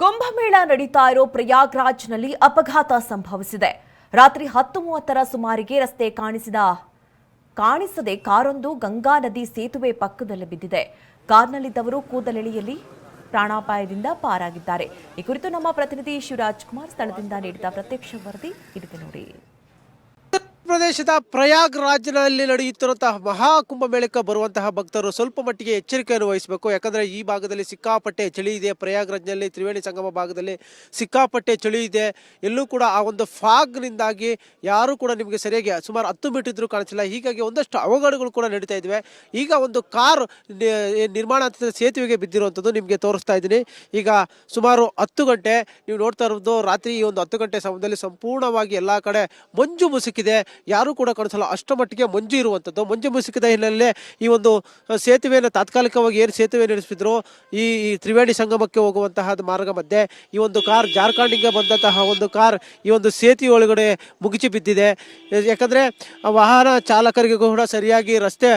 ಕುಂಭಮೇಳ ನಡೀತಾ ಇರೋ ಪ್ರಯಾಗ್ರಾಜ್ನಲ್ಲಿ ಅಪಘಾತ ಸಂಭವಿಸಿದೆ. ರಾತ್ರಿ ಹತ್ತು ಮೂವತ್ತರ ಸುಮಾರಿಗೆ ರಸ್ತೆ ಕಾಣಿಸಿದ, ಕಾಣಿಸದೆ ಕಾರೊಂದು ಗಂಗಾ ನದಿ ಸೇತುವೆ ಪಕ್ಕದಲ್ಲಿ ಬಿದ್ದಿದೆ. ಕಾರ್ನಲ್ಲಿದ್ದವರು ಕೂದಲೆಳೆಯಲ್ಲಿ ಪ್ರಾಣಾಪಾಯದಿಂದ ಪಾರಾಗಿದ್ದಾರೆ. ಈ ಕುರಿತು ನಮ್ಮ ಪ್ರತಿನಿಧಿ ಶಿವರಾಜ್ ಕುಮಾರ್ ಸ್ಥಳದಿಂದ ನೀಡಿದ ಪ್ರತ್ಯಕ್ಷ ವರದಿ ಇದೆ ನೋಡಿ. ಪ್ರದೇಶದ ಪ್ರಯಾಗ್ ರಾಜ್ಯದಲ್ಲಿ ನಡೆಯುತ್ತಿರುವಂತಹ ಮಹಾಕುಂಭ ಮೇಳಕ್ಕೆ ಬರುವಂತಹ ಭಕ್ತರು ಸ್ವಲ್ಪ ಮಟ್ಟಿಗೆ ಎಚ್ಚರಿಕೆಯನ್ನು ವಹಿಸಬೇಕು ಯಾಕಂದ್ರೆ ಈ ಭಾಗದಲ್ಲಿ ಸಿಕ್ಕಾಪಟ್ಟೆ ಚಳಿ ಇದೆ. ಪ್ರಯಾಗ್ರಾಜ್ನಲ್ಲಿ ತ್ರಿವೇಣಿ ಸಂಗಮ ಭಾಗದಲ್ಲಿ ಸಿಕ್ಕಾಪಟ್ಟೆ ಚಳಿ ಇದೆ. ಎಲ್ಲೂ ಕೂಡ ಆ ಒಂದು ಫಾಗ್ನಿಂದಾಗಿ ಯಾರು ಕೂಡ ನಿಮಗೆ ಸರಿಯಾಗಿ ಸುಮಾರು ಹತ್ತು ಮೀಟರ್ ಕಾಣಿಸಿಲ್ಲ. ಹೀಗಾಗಿ ಒಂದಷ್ಟು ಅವಘಡಗಳು ಕೂಡ ನಡೀತಾ ಇದ್ದಾವೆ. ಈಗ ಒಂದು ಕಾರ್ ನಿರ್ಮಾಣ ಹಂತದ ಸೇತುವೆಗೆ ಬಿದ್ದಿರುವಂಥದ್ದು ನಿಮಗೆ ತೋರಿಸ್ತಾ ಇದ್ದೀನಿ. ಈಗ ಸುಮಾರು ಹತ್ತು ಗಂಟೆ ನೀವು ನೋಡ್ತಾ ಇರೋದು ರಾತ್ರಿ ಈ ಒಂದು ಹತ್ತು ಗಂಟೆ ಸಮಯದಲ್ಲಿ ಸಂಪೂರ್ಣವಾಗಿ ಎಲ್ಲ ಕಡೆ ಮಂಜು ಮುಸುಕಿದೆ. ಯಾರು ಕೂಡ ಕಾಣಿಸಲ್ಲ. ಅಷ್ಟು ಮಟ್ಟಿಗೆ ಮಂಜು ಇರುವಂಥದ್ದು. ಮಂಜು ಮುಸುಕಿದ ಹಿನ್ನೆಲೆ ಈ ಒಂದು ಸೇತುವೆಯನ್ನು ತಾತ್ಕಾಲಿಕವಾಗಿ ಏನು ಸೇತುವೆ ನಡೆಸಿದ್ರು ಈ ತ್ರಿವೇಣಿ ಸಂಗಮಕ್ಕೆ ಹೋಗುವಂತಹ ಮಾರ್ಗ ಮಧ್ಯೆ ಈ ಒಂದು ಕಾರ್ ಜಾರ್ಖಂಡಿಗೆ ಬಂದಂತಹ ಒಂದು ಕಾರ್ ಈ ಒಂದು ಸೇತುವೆ ಒಳಗಡೆ ಮುಗಿಚಿ ಬಿದ್ದಿದೆ. ಯಾಕಂದರೆ ವಾಹನ ಚಾಲಕರಿಗೆ ಕೂಡ ಸರಿಯಾಗಿ ರಸ್ತೆ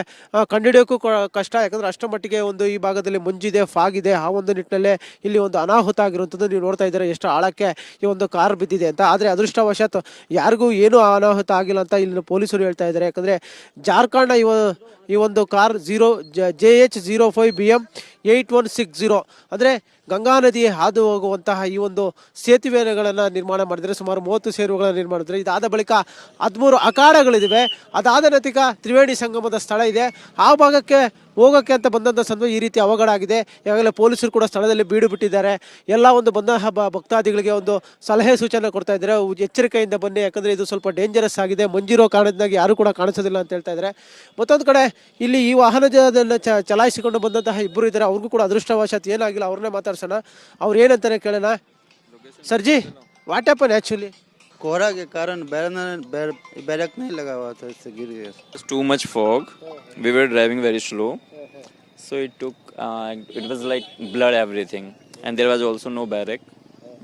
ಕಂಡುಹಿಡಿಯೋಕ್ಕೂ ಕಷ್ಟ. ಯಾಕಂದರೆ ಅಷ್ಟಮಟ್ಟಿಗೆ ಒಂದು ಈ ಭಾಗದಲ್ಲಿ ಮಂಜಿದೆ, ಫಾಗಿದೆ. ಆ ಒಂದು ನಿಟ್ಟಿನಲ್ಲೇ ಇಲ್ಲಿ ಒಂದು ಅನಾಹುತ ಆಗಿರುವಂಥದ್ದು ನೀವು ನೋಡ್ತಾ ಇದ್ದೀರಾ. ಎಷ್ಟು ಆಳಕ್ಕೆ ಈ ಒಂದು ಕಾರ್ ಬಿದ್ದಿದೆ ಅಂತ. ಆದರೆ ಅದೃಷ್ಟವಶಾತ್ ಯಾರಿಗೂ ಏನೂ ಅನಾಹುತ ಆಗಿಲ್ಲ ಅಂತ ಇಲ್ಲಿ ಪೊಲೀಸರು ಹೇಳ್ತಾ ಇದ್ದಾರೆ. ಯಾಕಂದ್ರೆ ಜಾರ್ಖಂಡ್ ಇವ ಈ ಒಂದು car zero J H zero five B M eight one six zero ಅಂದರೆ ಗಂಗಾ ನದಿ ಹಾದು ಹೋಗುವಂತಹ ಈ ಒಂದು ಸೇತುವೆಗಳನ್ನು ನಿರ್ಮಾಣ ಮಾಡಿದರೆ ಸುಮಾರು ಮೂವತ್ತು ಸೇತುವೆಗಳನ್ನು ನಿರ್ಮಾಣ ಮಾಡಿದರೆ ಇದಾದ ಬಳಿಕ ಹದಿಮೂರು ಅಖಾಡಗಳಿವೆ ಅದಾದ ನಂತರ ತ್ರಿವೇಣಿ ಸಂಗಮದ ಸ್ಥಳ ಇದೆ. ಆ ಭಾಗಕ್ಕೆ ಹೋಗೋಕ್ಕೆ ಅಂತ ಬಂದಂಥ ಸಂದರ್ಭ ಈ ರೀತಿ ಅವಘಡ ಆಗಿದೆ. ಈಗಾಗಲೇ ಪೊಲೀಸರು ಕೂಡ ಸ್ಥಳದಲ್ಲಿ ಬೀಡು ಬಿಟ್ಟಿದ್ದಾರೆ. ಎಲ್ಲ ಒಂದು ಬಂದಂತಹ ಭಕ್ತಾದಿಗಳಿಗೆ ಒಂದು ಸಲಹೆ ಸೂಚನೆ ಕೊಡ್ತಾ ಇದ್ದಾರೆ. ಎಚ್ಚರಿಕೆಯಿಂದ ಬನ್ನಿ, ಯಾಕಂದರೆ ಇದು ಸ್ವಲ್ಪ ಡೇಂಜರಸ್ ಆಗಿದೆ. ಮಂಜಿರೋ ಕಾರಣದಿಂದಾಗಿ ಯಾರು ಕೂಡ ಕಾಣಿಸೋದಿಲ್ಲ ಅಂತ ಹೇಳ್ತಾ ಇದ್ದಾರೆ. ಮತ್ತೊಂದು ಕಡೆ ಇಲ್ಲಿ ಈ ವಾಹನದಲ್ಲಿ ಚಲಾಯಿಸಿಕೊಂಡು ಬಂದಂತಹ ಇಬ್ಬರು ಇದ್ದಾರೆ. ಅವ್ರಿಗೂ ಕೂಡ ಅದೃಷ್ಟವಶಾತ್ ಏನಾಗಿಲ್ಲ ಅವ್ರನ್ನೇ ಮಾತಾಡ್ಸೋಣ ಅವ್ರು ಏನಂತಾನೆ ಕೇಳೋಣ ಸರ್ಜಿ ವಾಟ್ ಹ್ಯಾಪನ್ ಆ್ಯಕ್ಚುಲಿ कोहरा के कारण बैरना बैर, बैरक नहीं लगा हुआ था इससे गिर गया was too much fog. We were driving very slow, so it took. Uh, it was like blood everything, and there was also no barrack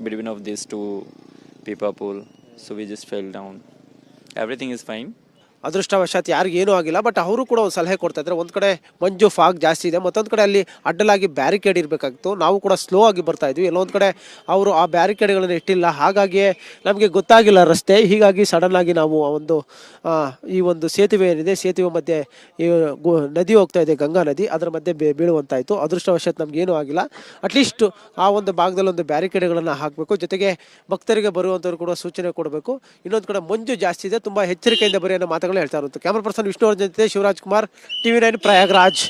between of these two people pool. So we just fell down. Everything is fine. ಅದೃಷ್ಟವಶಾತ್ ಯಾರಿಗೇನೂ ಆಗಿಲ್ಲ but ಅವರು ಕೂಡ ಒಂದು ಸಲಹೆ ಕೊಡ್ತಾ ಇದ್ದಾರೆ. ಒಂದು ಕಡೆ ಮಂಜು ಫಾಗ್ ಜಾಸ್ತಿ ಇದೆ, ಮತ್ತೊಂದು ಕಡೆ ಅಲ್ಲಿ ಅಡ್ಡಲಾಗಿ ಬ್ಯಾರಿಕೇಡ್ ಇರಬೇಕಾಗಿತ್ತು. ನಾವು ಕೂಡ ಸ್ಲೋ ಆಗಿ ಬರ್ತಾ ಇದ್ವಿ. ಎಲ್ಲೊಂದು ಕಡೆ ಅವರು ಆ ಬ್ಯಾರಿಕೇಡ್ಗಳನ್ನು ಇಟ್ಟಿಲ್ಲ. ಹಾಗಾಗಿಯೇ ನಮಗೆ ಗೊತ್ತಾಗಿಲ್ಲ ರಸ್ತೆ. ಹೀಗಾಗಿ ಸಡನ್ ಆಗಿ ನಾವು ಒಂದು ಈ ಒಂದು ಸೇತುವೆ ಏನಿದೆ, ಸೇತುವೆ ಮಧ್ಯೆ ಈ ನದಿ ಹೋಗ್ತಾ ಇದೆ, ಗಂಗಾ ನದಿ. ಅದರ ಮಧ್ಯೆ ಬೀಳುವಂತಾಯಿತು. ಅದೃಷ್ಟವಶಾತ್ ನಮಗೇನೂ ಆಗಿಲ್ಲ. ಅಟ್ಲೀಸ್ಟ್ ಆ ಒಂದು ಭಾಗದಲ್ಲಿ ಒಂದು ಬ್ಯಾರಿಕೇಡ್ಗಳನ್ನು ಹಾಕಬೇಕು. ಜೊತೆಗೆ ಭಕ್ತರಿಗೆ ಬರುವಂಥವ್ರು ಕೂಡ ಸೂಚನೆ ಕೊಡಬೇಕು. ಇನ್ನೊಂದು ಕಡೆ ಮಂಜು ಜಾಸ್ತಿ ಇದೆ. ತುಂಬ ಎಚ್ಚರಿಕೆಯಿಂದ ಬರೆಯೋ ಅನ್ನೋ ಹೇಳ್ತಾ ಇರುತ್ತೆ ಕ್ಯಾಮ್ರಾ ಪರ್ಸನ್ ವಿಷ್ಣುವರ್ಧನ್ ಜೊತೆ ಶಿವರಾಜ್ ಕುಮಾರ್ ಟಿವಿ ನೈನ್ ಪ್ರಯಾಗ್ರಾಜ್.